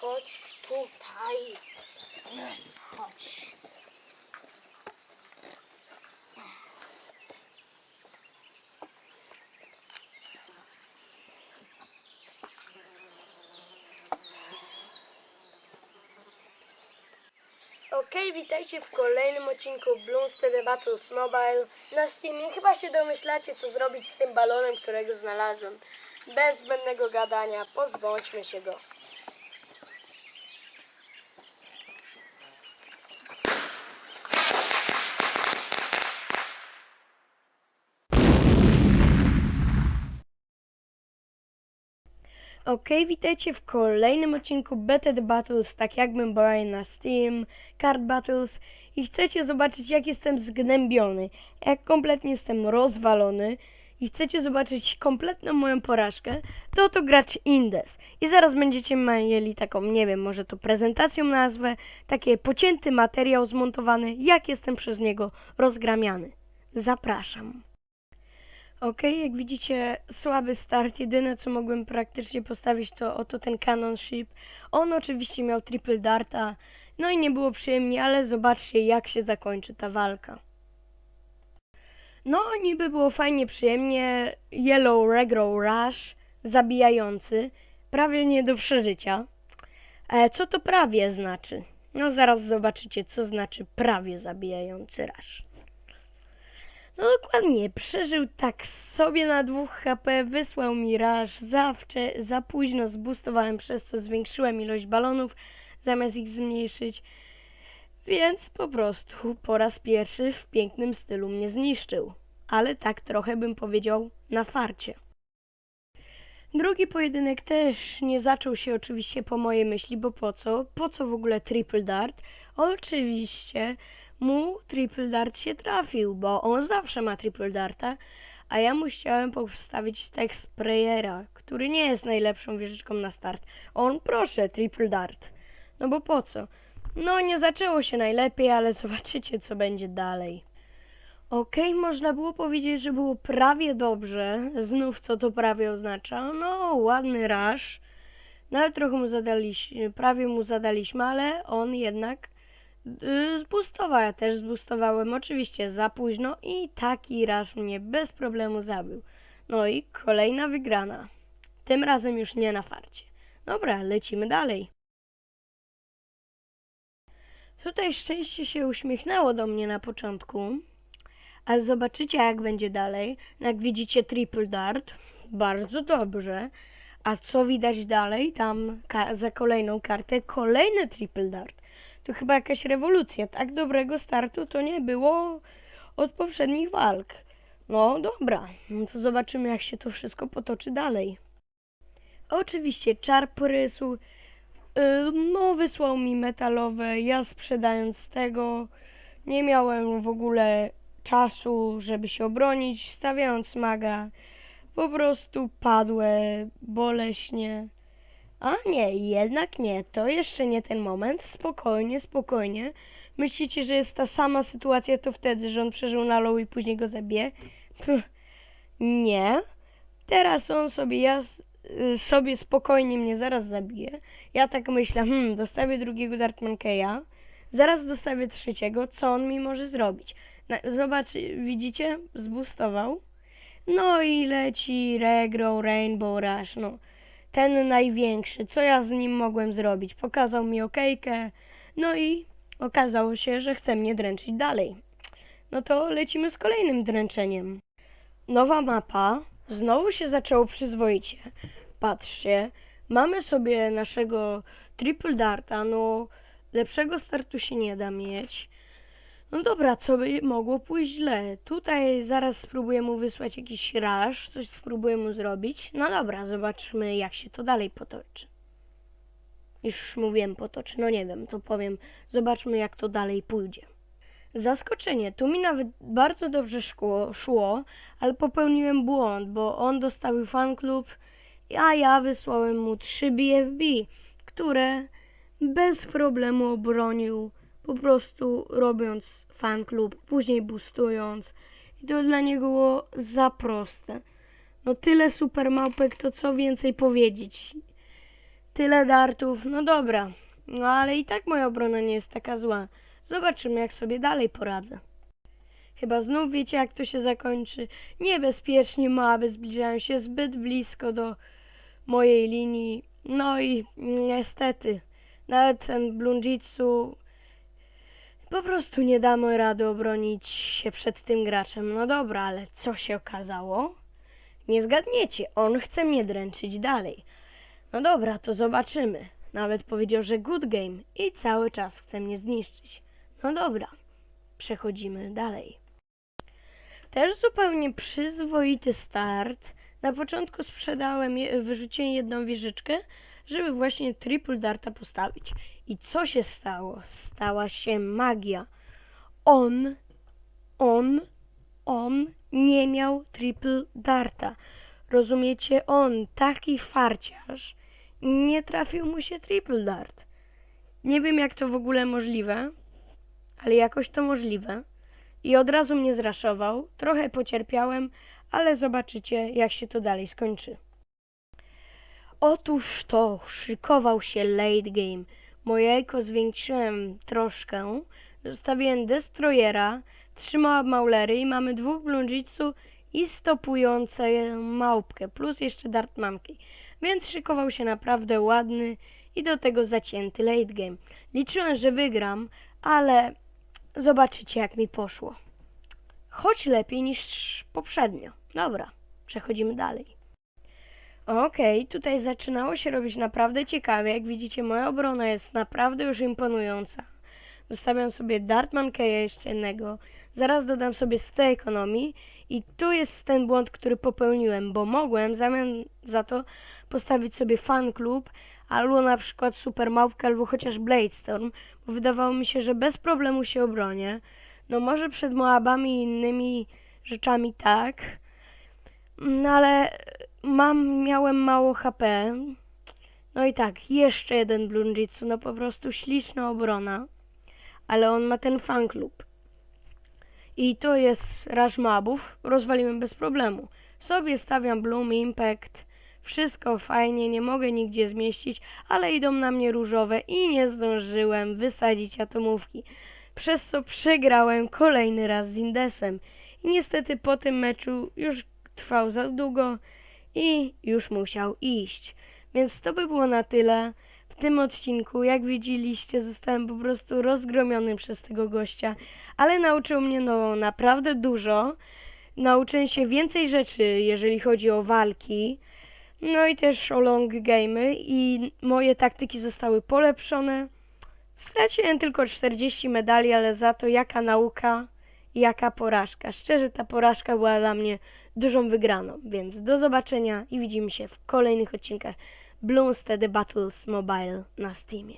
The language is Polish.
Chodź tutaj. Chodź. Okej, witajcie w kolejnym odcinku Bloomstead Battles Mobile na Steamie. Chyba się domyślacie, co zrobić z tym balonem, którego znalazłem. Bez zbędnego gadania, pozbądźmy się go. Okej, witajcie w kolejnym odcinku Beta The Battles, tak jakbym była na Steam, Card Battles i chcecie zobaczyć jak jestem zgnębiony, jak kompletnie jestem rozwalony i chcecie zobaczyć kompletną moją porażkę, to oto gracz Indes. I zaraz będziecie mieli taką, nie wiem, może to prezentacją nazwę, taki pocięty materiał zmontowany, jak jestem przez niego rozgramiany. Zapraszam. Ok, jak widzicie, słaby start. Jedyne co mogłem praktycznie postawić to oto ten Cannon Ship. On oczywiście miał triple darta. No i nie było przyjemnie, ale zobaczcie jak się zakończy ta walka. No, niby było fajnie, przyjemnie. Yellow Regro Rush, zabijający, prawie nie do przeżycia. E, co to prawie znaczy? No, zaraz zobaczycie, co znaczy prawie zabijający rush. No dokładnie, przeżył tak sobie na dwóch HP, wysłał mi raż zawsze, za późno zbustowałem, przez co zwiększyłem ilość balonów, zamiast ich zmniejszyć. Więc po prostu po raz pierwszy w pięknym stylu mnie zniszczył. Ale tak trochę bym powiedział na farcie. Drugi pojedynek też nie zaczął się oczywiście po mojej myśli, bo po co? Po co w ogóle triple dart? Oczywiście mu triple dart się trafił, bo on zawsze ma triple darta, a ja mu chciałem postawić tak sprayera, który nie jest najlepszą wieżyczką na start. On proszę, triple dart. No bo po co? No nie zaczęło się najlepiej, ale zobaczycie co będzie dalej. Okej, można było powiedzieć, że było prawie dobrze. Znów co to prawie oznacza? No, ładny raż. No ale trochę mu zadaliśmy, prawie mu zadaliśmy, ale on jednak Yy, Zbustował, ja też zbustowałem, oczywiście za późno i taki raz mnie bez problemu zabił. No i kolejna wygrana. Tym razem już nie na farcie. Dobra, lecimy dalej. Tutaj szczęście się uśmiechnęło do mnie na początku, ale zobaczycie jak będzie dalej. Jak widzicie triple dart, bardzo dobrze. A co widać dalej? Tam za kolejną kartę kolejny triple dart to chyba jakaś rewolucja. Tak dobrego startu to nie było od poprzednich walk. No dobra, no to zobaczymy jak się to wszystko potoczy dalej. Oczywiście czar porysł, yy, no wysłał mi metalowe, ja sprzedając tego nie miałem w ogóle czasu, żeby się obronić, stawiając maga, po prostu padłe boleśnie. A nie, jednak nie, to jeszcze nie ten moment. Spokojnie, spokojnie. Myślicie, że jest ta sama sytuacja, to wtedy, że on przeżył na low i później go zabije? Nie. Teraz on sobie, ja y, sobie spokojnie mnie zaraz zabije. Ja tak myślę, hmm, dostawię drugiego Dartmankeya, zaraz dostawię trzeciego, co on mi może zrobić? Na, zobacz, widzicie? Zbustował. No i leci Regro, Rainbow Rush, no ten największy, co ja z nim mogłem zrobić? Pokazał mi okejkę, no i okazało się, że chce mnie dręczyć dalej. No to lecimy z kolejnym dręczeniem. Nowa mapa, znowu się zaczęło przyzwoicie. Patrzcie, mamy sobie naszego triple darta, no lepszego startu się nie da mieć. No dobra, co by mogło pójść źle? Tutaj zaraz spróbuję mu wysłać jakiś raż, coś spróbuję mu zrobić. No dobra, zobaczmy jak się to dalej potoczy. Już mówiłem potoczy, no nie wiem, to powiem, zobaczmy jak to dalej pójdzie. Zaskoczenie, tu mi nawet bardzo dobrze szło, szło ale popełniłem błąd, bo on dostawił fanklub, a ja wysłałem mu 3 BFB, które bez problemu obronił po prostu robiąc fan klub, później boostując. I to dla niego było za proste. No tyle super małpek, to co więcej powiedzieć. Tyle dartów, no dobra. No ale i tak moja obrona nie jest taka zła. Zobaczymy, jak sobie dalej poradzę. Chyba znów wiecie, jak to się zakończy. Niebezpiecznie maby zbliżają się zbyt blisko do mojej linii. No i niestety, nawet ten Blunjitsu po prostu nie damy rady obronić się przed tym graczem. No dobra, ale co się okazało? Nie zgadniecie, on chce mnie dręczyć dalej. No dobra, to zobaczymy. Nawet powiedział, że good game i cały czas chce mnie zniszczyć. No dobra, przechodzimy dalej. Też zupełnie przyzwoity start. Na początku sprzedałem, wyrzuciłem jedną wieżyczkę, żeby właśnie triple darta postawić. I co się stało? Stała się magia. On, on, on nie miał triple darta. Rozumiecie? On, taki farciarz, nie trafił mu się triple dart. Nie wiem, jak to w ogóle możliwe, ale jakoś to możliwe. I od razu mnie zraszował. Trochę pocierpiałem, ale zobaczycie, jak się to dalej skończy. Otóż to, szykował się late game. Moje eko zwiększyłem troszkę. Zostawiłem destroyera, trzymałam maulery i mamy dwóch blunjitsu i stopujące małpkę, plus jeszcze dart mamki. Więc szykował się naprawdę ładny i do tego zacięty late game. Liczyłem, że wygram, ale zobaczycie jak mi poszło. Choć lepiej niż poprzednio. Dobra, przechodzimy dalej. Okej, tutaj zaczynało się robić naprawdę ciekawie. Jak widzicie, moja obrona jest naprawdę już imponująca. Zostawiam sobie Dartman Keja jeszcze jednego. Zaraz dodam sobie 100 ekonomii. I tu jest ten błąd, który popełniłem, bo mogłem w zamian za to postawić sobie fan klub, albo na przykład Super Małpkę, albo chociaż Bladestorm, bo wydawało mi się, że bez problemu się obronię. No może przed Moabami i innymi rzeczami tak, no ale mam, miałem mało HP. No i tak, jeszcze jeden Blunjitsu, no po prostu śliczna obrona. Ale on ma ten fan klub. I to jest Rush Mobów, rozwaliłem bez problemu. Sobie stawiam Bloom, Impact, wszystko fajnie, nie mogę nigdzie zmieścić, ale idą na mnie różowe i nie zdążyłem wysadzić atomówki. Przez co przegrałem kolejny raz z Indesem. I niestety po tym meczu już trwał za długo i już musiał iść. Więc to by było na tyle w tym odcinku. Jak widzieliście, zostałem po prostu rozgromiony przez tego gościa, ale nauczył mnie no naprawdę dużo. Nauczyłem się więcej rzeczy, jeżeli chodzi o walki. No i też o long game'y i moje taktyki zostały polepszone. Straciłem tylko 40 medali, ale za to jaka nauka jaka porażka. Szczerze, ta porażka była dla mnie dużą wygraną. Więc do zobaczenia i widzimy się w kolejnych odcinkach Bloomsteady Battles Mobile na Steamie.